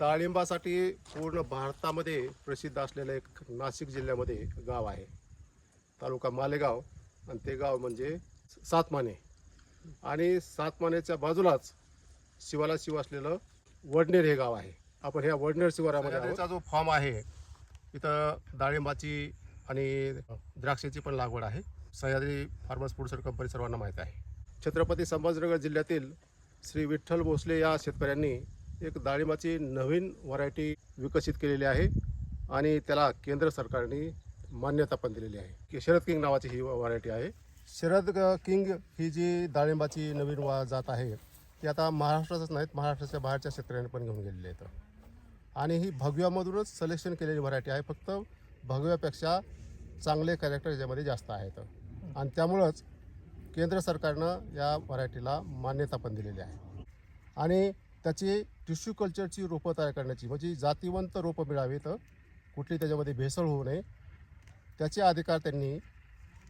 डाळिंबासाठी पूर्ण भारतामध्ये प्रसिद्ध असलेलं एक नाशिक जिल्ह्यामध्ये गाव आहे. तालुका मालेगाव. आणि ते गाव म्हणजे सातमाने. आणि सातमानेच्या बाजूलाच शिवाला शिव असलेलं वडनेर हे गाव आहे. आपण ह्या वडनेर शिवारामध्ये. जो फॉर्म आहे इथं डाळिंबाची आणि द्राक्षाची पण लागवड आहे. सह्याद्री फार्मर्स फूड कंपनी सर्वांना माहीत आहे. छत्रपती संभाजीनगर जिल्ह्यातील श्री विठ्ठल भोसले या शेतकऱ्यांनी एक डाळिंबाची नवीन व्हरायटी विकसित केलेली आहे आणि त्याला केंद्र सरकारने मान्यता पण दिलेली आहे. की शरद किंग नावाची ही व्हरायटी आहे. शरद किंग ही जी डाळिंबाची नवीन वा जात आहे ती आता महाराष्ट्रातच नाहीत महाराष्ट्राच्या बाहेरच्या शेतकऱ्यांनी पण घेऊन गेलेली आहेत. आणि ही भगव्यामधूनच सलेक्शन केलेली व्हरायटी आहे फक्त भगव्यापेक्षा चांगले कॅरेक्टर याच्यामध्ये जास्त आहेत. आणि त्यामुळंच केंद्र सरकारनं या व्हरायटीला मान्यता पण दिलेली आहे. आणि त्याची टिश्यू कल्चरची रोपं तयार करण्याची म्हणजे जातीवंत रोपं मिळावीत. कुठली त्याच्यामध्ये भेसळ होऊ नये. त्याचे अधिकार त्यांनी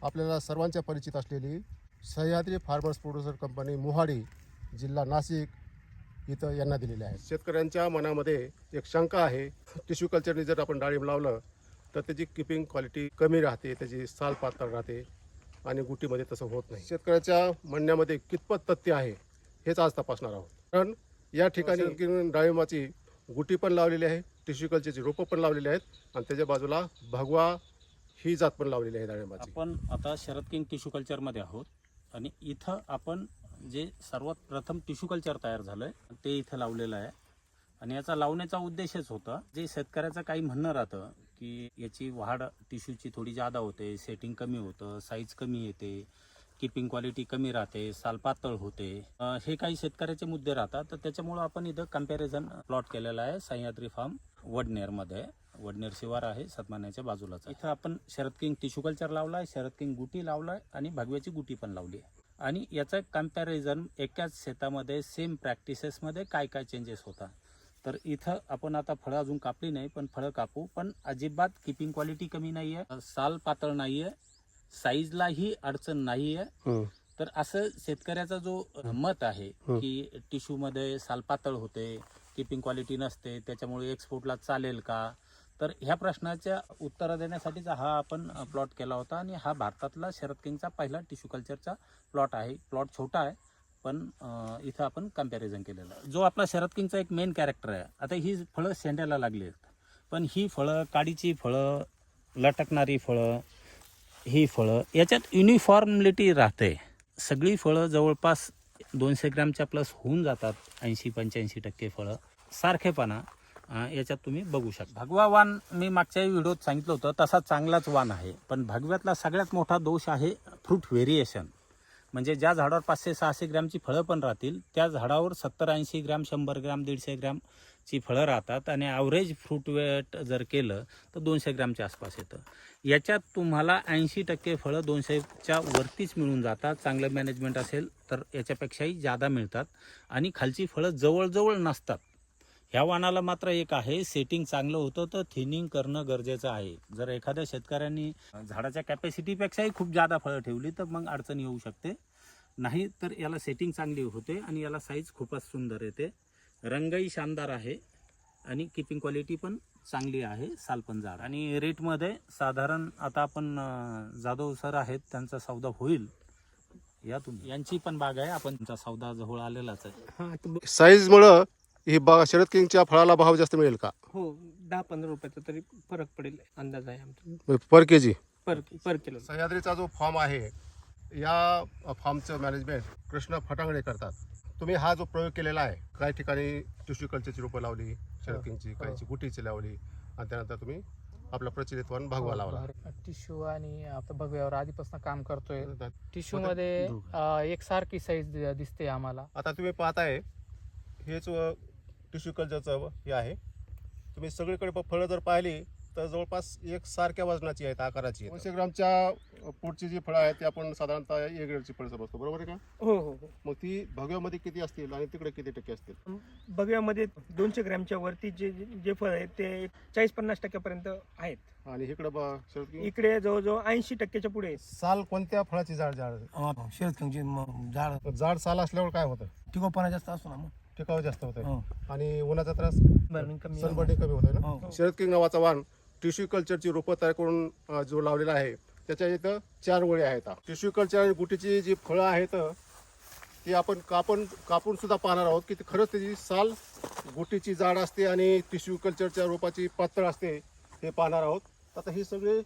आपल्याला सर्वांच्या परिचित असलेली Sahyadri farmers producer company Mohadi जिल्हा नाशिक इथं यांना दिलेले आहेत शेतकऱ्यांच्या मनामध्ये एक शंका आहे. टिश्यू कल्चरने जर आपण डाळिंब लावलं तर त्याची किपिंग क्वालिटी कमी राहते त्याची साल पातळ राहते आणि गुटीमध्ये तसं होत नाही. शेतकऱ्याच्या म्हणण्यामध्ये कितपत तथ्य आहे हेच आज तपासणार आहोत. कारण या ठिकाणी डाळिंबाची गुटी पण लावलेली आहे टिश्यू कल्चरची रोपं पण लावलेली आहेत आणि त्याच्या बाजूला भगवा ही जात पण लावलेली आहे डाळिंबाची. आपण आता शरद किंग टिश्यू कल्चरमध्ये आहोत आणि इथं आपण जे सर्वात प्रथम टिश्यू कल्चर तयार झालंय ते इथं लावलेलं आहे. आणि याचा लावण्याचा उद्देशच होता जे शेतकऱ्याचं काही म्हणणं राहतं की याची वाढ टिश्यूची थोडी जादा होते सेटिंग कमी होतं साईज कमी येते. किपिंग क्वालिटी कमी राहते साल पातळ होते हे काही शेतकऱ्याचे मुद्दे राहतात तर त्याच्यामुळं आपण इथं कंपॅरिझन प्लॉट केलेला आहे सह्याद्री फार्म वडनेरमध्ये वडनेर शिवार आहे सतमान्याच्या बाजूलाच इथं आपण शरद किंग टिश्यू कल्चर लावलाय शरद किंग गुटी लावलाय आणि भगव्याची गुटी पण लावली आहे. आणि याचं कंपॅरिझन एकाच शेतामध्ये सेम प्रॅक्टिसेसमध्ये काय काय चेंजेस होता तर इथं आपण आता फळं अजून कापली नाही पण फळं कापू पण अजिबात किपिंग क्वालिटी कमी नाही आहे साल पातळ नाही आहे साईजलाही अडचण नाही आहे. तर असं शेतकऱ्याचा जो मत आहे. की टिश्यू मध्ये साल पातळ होते किपिंग क्वालिटी नसते त्याच्यामुळे एक्सपोर्टला चालेल का? तर ह्या प्रश्नाच्या उत्तर देण्यासाठीचा हा आपण प्लॉट केला होता आणि हा भारतातला शरद किंगचा पहिला टिश्यू कल्चरचा प्लॉट आहे. प्लॉट छोटा आहे पण इथं आपण कंपॅरिझन केलेलं आहे. जो आपला शरद किंगचा एक मेन कॅरेक्टर आहे. आता ही फळं शेंड्याला लागली आहेत. पण ही फळं काडीची फळं लटकणारी फळं ही फळं याच्यात युनिफॉर्मलिटी राहते. सगळी फळं जवळपास दोनशे ग्रॅमच्या प्लस होऊन जातात ऐंशी पंच्याऐंशी टक्के फळं. सारखेपणा याच्यात तुम्ही बघू शकता. भगवा वान मी मागच्या व्हिडिओत सांगितलं होतं तसा चांगलाच वान आहे. पण भगव्यातला सगळ्यात मोठा दोष आहे फ्रूट व्हेरिएशन म्हणजे ज्या झाडावर पाचशे सहाशे ग्रॅमची फळं पण राहतील त्या झाडावर सत्तर ऐंशी ग्रॅम शंभर ग्रॅम दीडशे ग्रॅमची फळं राहतात आणि ॲव्हरेज फ्रूट वेट जर केलं तर दोनशे ग्रॅमच्या आसपास येतं. याच्यात तुम्हाला ऐंशी टक्के फळं दोनशेच्या वरतीच मिळून जातात. चांगलं मॅनेजमेंट असेल तर याच्यापेक्षाही जादा मिळतात. आणि खालची फळं जवळजवळ नसतात. ह्या वाणाला मात्र एक आहे सेटिंग चांगलं होतं तर थिनिंग करणं गरजेचं आहे. जर एखाद्या शेतकऱ्यांनी झाडाच्या कॅपॅसिटीपेक्षाही खूप जादा फळं ठेवली तर मग अडचण येऊ शकते. नाही तर याला सेटिंग चांगली होते आणि याला साईज खूपच सुंदर येते. रंगही शानदार आहे आणि किपिंग क्वालिटी पण चांगली आहे साल पण जाड. आणि रेटमध्ये साधारण आता आपण जाधव सर आहेत त्यांचा सौदा होईल. या तुम्ही यांची पण बाग आहे आपण सौदा जवळ आलेलाच आहे. साईजमुळं ही बा शरद किंगच्या फळाला भाव जास्त मिळेल का? हो दहा पंधरा रुपयाचा तरी फरक पडेल अंदाज आहे आमचा. पर के जी पर पर किलो सह्याद्रीचा जो फॉर्म आहे या फॉर्मचं मॅनेजमेंट कृष्ण फटांगडे करतात. तुम्ही हा जो प्रयोग केलेला आहे काही ठिकाणी टिश्यू कल्चरची रोपं लावली शरद किंगची काहीची गुटीची लावली आणि त्यानंतर तुम्ही आपला प्रचलित वन भगवा लावला. टिश्यू आणि आता बघूयावर आधीपासून काम करतोय. टिश्यू? मध्ये एकसारखी साईज दिसते आम्हाला. आता तुम्ही पाहताय हेच टिश्यू कल्चरचं हे आहे. तुम्ही सगळीकडे प- फळं जर पाहिली तर जवळपास एक सारख्या वजनाची आहेत आकाराची आहेत. दोनशे ग्रामच्या पुढची जी फळं आहेत ती आपण साधारणतः ए ग्रेडची फळं समजतो. बरोबर आहे का? हो हो हो. मग ती भगव्यामध्ये किती असतील आणि तिकडे किती टक्के असतील? बघ्यामध्ये दोनशे ग्रॅमच्या वरती जे जे- फळ आहेत ते चाळीस पन्नास टक्क्यापर्यंत आहेत. आणि इकडे बा शरद किंग इकडे जवळजवळ ऐंशी टक्क्याच्या पुढे आहेत. साल कोणत्या फळाची झाड झाड? शरद किंगची म- झाड. जाड साल असल्यावर काय होतं? टिकोपणा जास्त असतो ना मग. टिकाव जास्त होत हो. आणि उन्हाचा त्रास बर्निंग कमी सनबर्निंग कमी होत आहे ना? हो. शरद किंग नावाचा वाण टिश्यू कल्चरची रोपं तयार करून अं, जो लावलेला आहे त्याच्या इथं चार वळी आहेत. टिश्यू कल्चर आणि गुटीची जी फळं आहेत ती आपण कापून कापून सुद्धा पाहणार आहोत की ती खरंच त्याची साल गुटीची जाड असते आणि टिश्यू कल्चरच्या रोपाची पातळ असते हे पाहणार आहोत. आता ही सगळे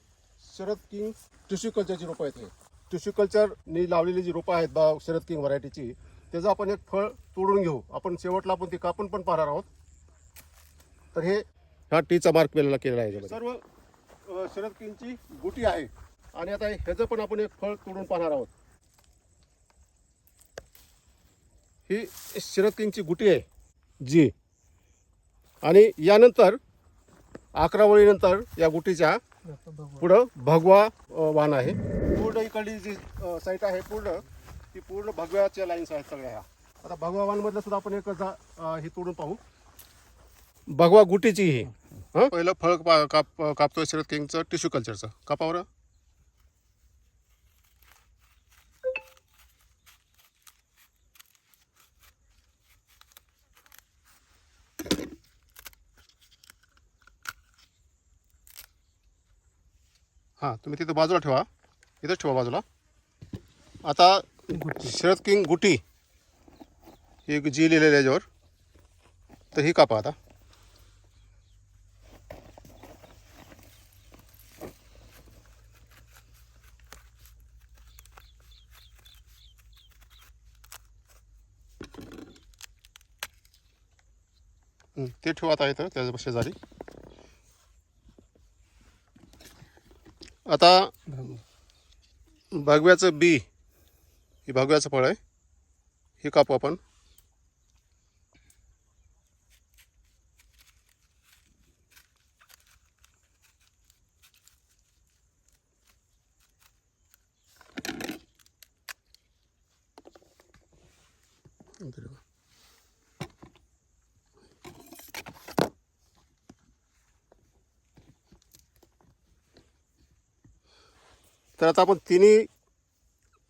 शरद किंग टिश्यू कल्चरची रोपं आहेत हे. टिश्यू कल्चरनी लावलेली जी रोपं आहेत बा शरद किंग व्हरायटीची त्याचं आपण एक फळ तोडून घेऊ. आपण शेवटला आपण ती कापून पण पाहणार आहोत. तर हे हा टीचा मार्क केलेला केलेला आहे सर्व शरद किंगची गुटी आहे. आणि आता ह्याचं पण आपण एक फळ तोडून पाहणार आहोत. ही शरद किंगची गुटी आहे. जी. आणि यानंतर अकरा वळीनंतर या गुटीच्या पुढं भगवा वाण आहे. पूर्ण इकडली जी साईट आहे पूर्ण ती पूर्ण भगव्याच्या लाईन्स आहेत सगळ्या ह्या. आता भगवा वाण मधलं सुद्धा आपण एक जा- अ, हे तोडून पाहू. भगवा गुटीची ही. हं? पहिलं फळ पा- काप कापतोय शरद किंगचं टिश्यू कल्चरचं कापावर हां तुम्ही तिथं बाजूला ठेवा. इथंच ठेवा बाजूला. आता शरद किंग गुटी ही जी लिहिलेली आहे याच्यावर. तर ही कापा आता. ते ठेवा आता इथं त्याच्या शेजारी. आता भगव्याचं बी. हे भागव्याचं फळ आहे. हे कापू आपण. तर आता आपण तिन्ही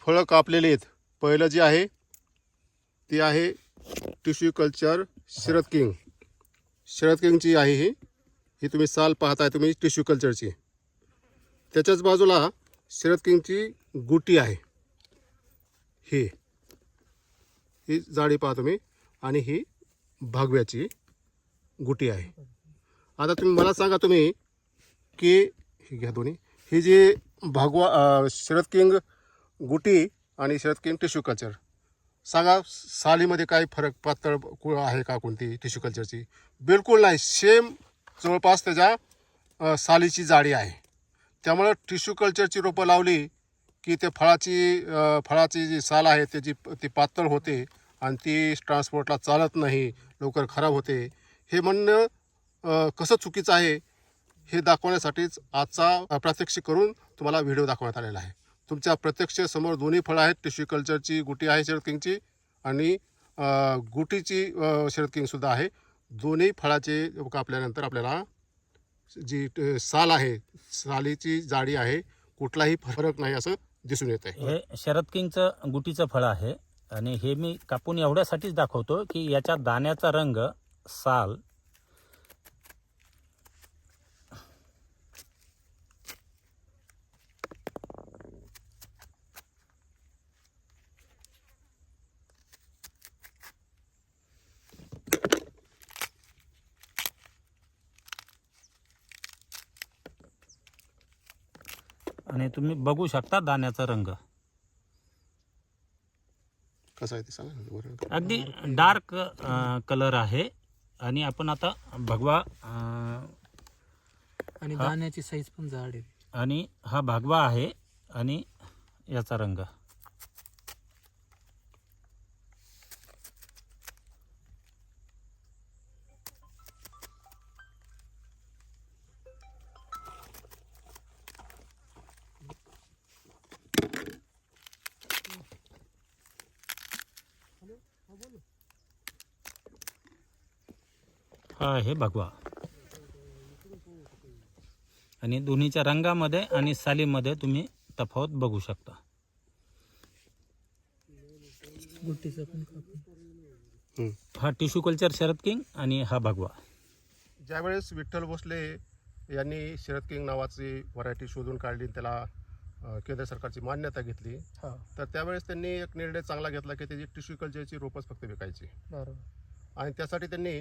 फळं कापलेली आहेत. पहिलं जे आहे ती आहे tissue culture Sharad king. Sharad किंगची आहे ही. ही तुम्ही साल पाहताय तुम्ही टिश्यू कल्चरची त्याच्याच बाजूला शरद किंगची गुटी आहे. ही. ही जाडी पहा तुम्ही आणि ही भागव्याची गुटी आहे. आता तुम्ही मला सांगा तुम्ही की ही घ्या दोन्ही. ही जी भागवा शरद किंग गुटी आणि शरद किंग टिश्यू कल्चर. सांगा सालीमध्ये काही फरक पातळ कुळ आहे का कोणती टिश्यू कल्चरची? बिलकुल नाही. सेम जवळपास त्याच्या सालीची जाडी आहे. त्यामुळं टिश्यू कल्चरची रोपं लावली की ते फळाची फळाची जी साल आहे त्याची ती पातळ होते आणि ती ट्रान्सपोर्टला चालत नाही लवकर खराब होते. हे म्हणणं कसं चुकीचं आहे हे दाखवण्यासाठीच आजचा प्रात्यक्षिक करून तुम्हाला व्हिडिओ दाखवण्यात आलेला आहे. तुमच्या प्रत्यक्ष समोर दोन्ही फळं आहेत टिश्यू कल्चरची गुटी आहे शरद किंगची आणि गुटीची शरद किंगसुद्धा आहे. दोन्ही फळाचे कापल्यानंतर आपल्याला जी साल आहे सालीची जाडी आहे कुठलाही फरक नाही असं दिसून येत आहे. हे शरद किंगचं गुटीचं फळ आहे आणि हे मी कापून एवढ्यासाठीच दाखवतो की याच्या दाण्याचा रंग साल आणि तुम्ही बघू शकता दाण्याचा रंग कसं आहे ते सांगा. अगदी डार्क कलर आहे आणि आपण आता भगवा आणि. दाण्याची साईज पण जाड आहे आणि हा भगवा आहे आणि याचा रंग हा आहे भगवा आणि दोन्हीच्या रंगामध्ये आणि सालीमध्ये तुम्ही तफावत बघू शकता. हं. टिश्यू कल्चर शरद किंग आणि हा भगवा ज्यावेळेस विठ्ठल भोसले यांनी शरद किंग नावाची व्हरायटी शोधून काढली आणि त्याला केंद्र सरकारची मान्यता घेतली हो. तर त्यावेळेस त्यांनी एक निर्णय चांगला घेतला की त्याची टिश्यू कल्चरची रोपच फक्त विकायची. बरोबर. आणि त्यासाठी त्यांनी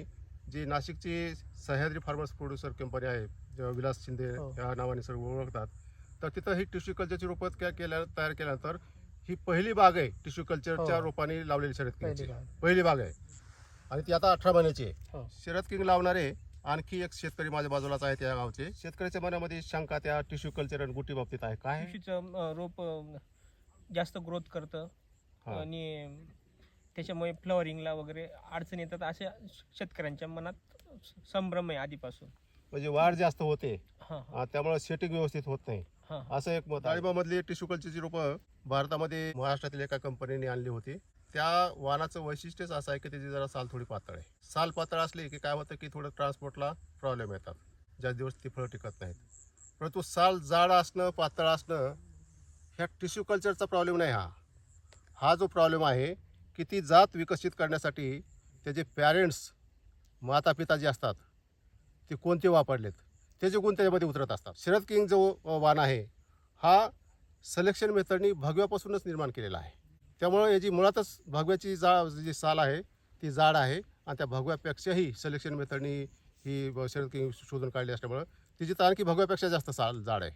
जी नाशिकची सह्याद्री फार्मर्स प्रोड्युसर कंपनी आहे जेव्हा विलास शिंदे हो. या नावाने सर्व ओळखतात. तर तिथं ही टिश्यू कल्चरची रोपं काय केल्या तयार केल्यानंतर ही पहिली बाग आहे टिश्यू कल्चरच्या हो. रोपांनी लावलेली शरद किंगची. बाग. पहिली बाग आहे. आणि ती आता अठरा महिन्याची आहे. हो. शरद किंग लावणारे आणखी एक शेतकरी माझ्या बाजूलाच आहे त्या गावचे. शेतकऱ्याच्या मनामध्ये शंका त्या टिश्यू कल्चर आणि गुटी बाबतीत आहे. काय रोप जास्त ग्रोथ करतं. आणि त्याच्यामुळे फ्लॉवरिंगला वगैरे अडचण येतात अशा शेतकऱ्यांच्या मनात संभ्रम आहे आधीपासून. म्हणजे वाढ जास्त होते. हा हा. त्यामुळे सेटिंग व्यवस्थित होत नाही. हा असं एक मत डाळिंबामधली टिश्यू कल्चरची रोपं भारतामध्ये महाराष्ट्रातील एका कंपनीने आणली होती. त्या वाहनाचं वैशिष्ट्यच असं आहे की त्याची जरा साल थोडी पातळ आहे. साल पातळ असली की काय होतं की थोडं ट्रान्सपोर्टला प्रॉब्लेम येतात. ज्या दिवस ती फळं टिकत नाहीत. परंतु साल जाड असणं पातळ असणं ह्या टिश्यू कल्चरचा प्रॉब्लेम नाही हा. हा जो प्रॉब्लेम आहे की ती जात विकसित करण्यासाठी त्याचे पॅरेंट्स माता पिता जे असतात ते कोणते वापरलेत? त्याचे गुण त्याच्यामध्ये उतरत असतात. शरद किंग जो वाण आहे हा सलेक्शन मेथडनी भगव्यापासूनच निर्माण केलेला आहे. त्यामुळं याची मुळातच भगव्याची जा जी साल आहे ती जाड आहे आणि त्या भगव्यापेक्षाही सिलेक्शन मेथडनी ही शरद किंग शोधून काढली असल्यामुळं तिची तर आणखी भगव्यापेक्षा जास्त साल जाड आहे.